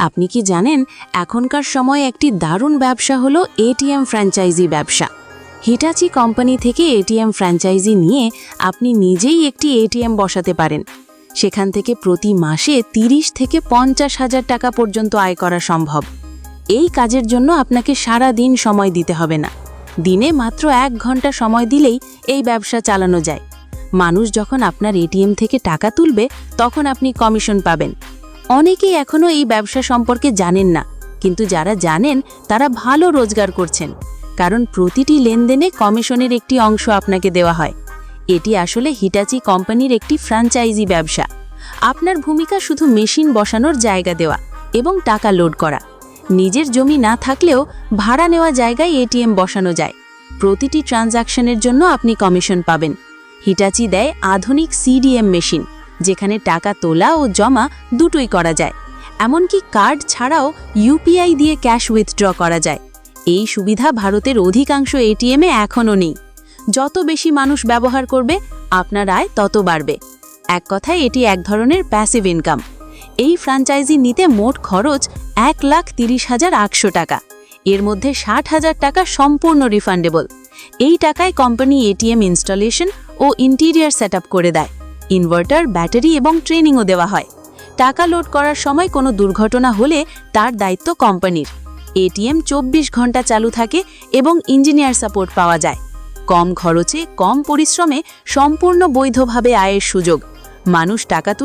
আপনি কি জানেন, এখনকার সময় একটি দারুণ ব্যবসা হলো এটিএম ফ্র্যাঞ্চাইজি ব্যবসা। হিটাচি কোম্পানি থেকে এটিএম ফ্র্যাঞ্চাইজি নিয়ে আপনি নিজেই একটি এটিএম বসাতে পারেন। সেখান থেকে প্রতি মাসে তিরিশ থেকে পঞ্চাশ হাজার টাকা পর্যন্ত আয় করা সম্ভব। এই কাজের জন্য আপনাকে সারা দিন সময় দিতে হবে না। দিনে মাত্র এক ঘণ্টা সময় দিলেই এই ব্যবসা চালানো যায়। মানুষ যখন আপনার এটিএম থেকে টাকা তুলবে, তখন আপনি কমিশন পাবেন। অনেকেই এখনও এই ব্যবসা সম্পর্কে জানেন না, কিন্তু যারা জানেন, তারা ভালো রোজগার করছেন। কারণ প্রতিটি লেনদেনে কমিশনের একটি অংশ আপনাকে দেওয়া হয়। এটি আসলে হিটাচি কোম্পানির একটি ফ্র্যাঞ্চাইজি ব্যবসা। আপনার ভূমিকা শুধু মেশিন বসানোর জায়গা দেওয়া এবং টাকা লোড করা। নিজের জমি না থাকলেও ভাড়া নেওয়া জায়গায় এটিএম বসানো যায়। প্রতিটি ট্রানজাকশনের জন্য আপনি কমিশন পাবেন। হিটাচি দেয় আধুনিক সিডিএম মেশিন। যেখানে টাকা তোলা ও জমা দুটোই করা যায়। এমনকি কার্ড ছাড়াও ইউপিআই দিয়ে ক্যাশ উইথড্র করা যায়। এই সুবিধা ভারতের অধিকাংশ এটিএমে এখনও নেই। যত বেশি মানুষ ব্যবহার করবে, আপনার আয় তত বাড়বে। এক কথায়, এটি এক ধরনের প্যাসিভ ইনকাম এই ফ্র্যাঞ্চাইজি নিতে মোট খরচ এক লাখ তিরিশ হাজার আটশো টাকা। এর মধ্যে ষাট হাজার টাকা সম্পূর্ণ রিফান্ডেবল এই টাকায় কোম্পানি এটিএম ইনস্টলেশন ও ইন্টিরিয়ার সেট করে দেয়। ইনভার্টার, ব্যাটারি এবং ট্রেনিংও দেওয়া হয়। টাকা লোড করার সময় কোনো দুর্ঘটনা হলে তার দায়িত্ব কোম্পানির। এটিএম চব্বিশ ঘণ্টা চালু থাকে এবং ইঞ্জিনিয়ার সাপোর্ট পাওয়া যায়। কম খরচে, কম পরিশ্রমে সম্পূর্ণ বৈধভাবে আয়ের সুযোগ। মানুষ টাকা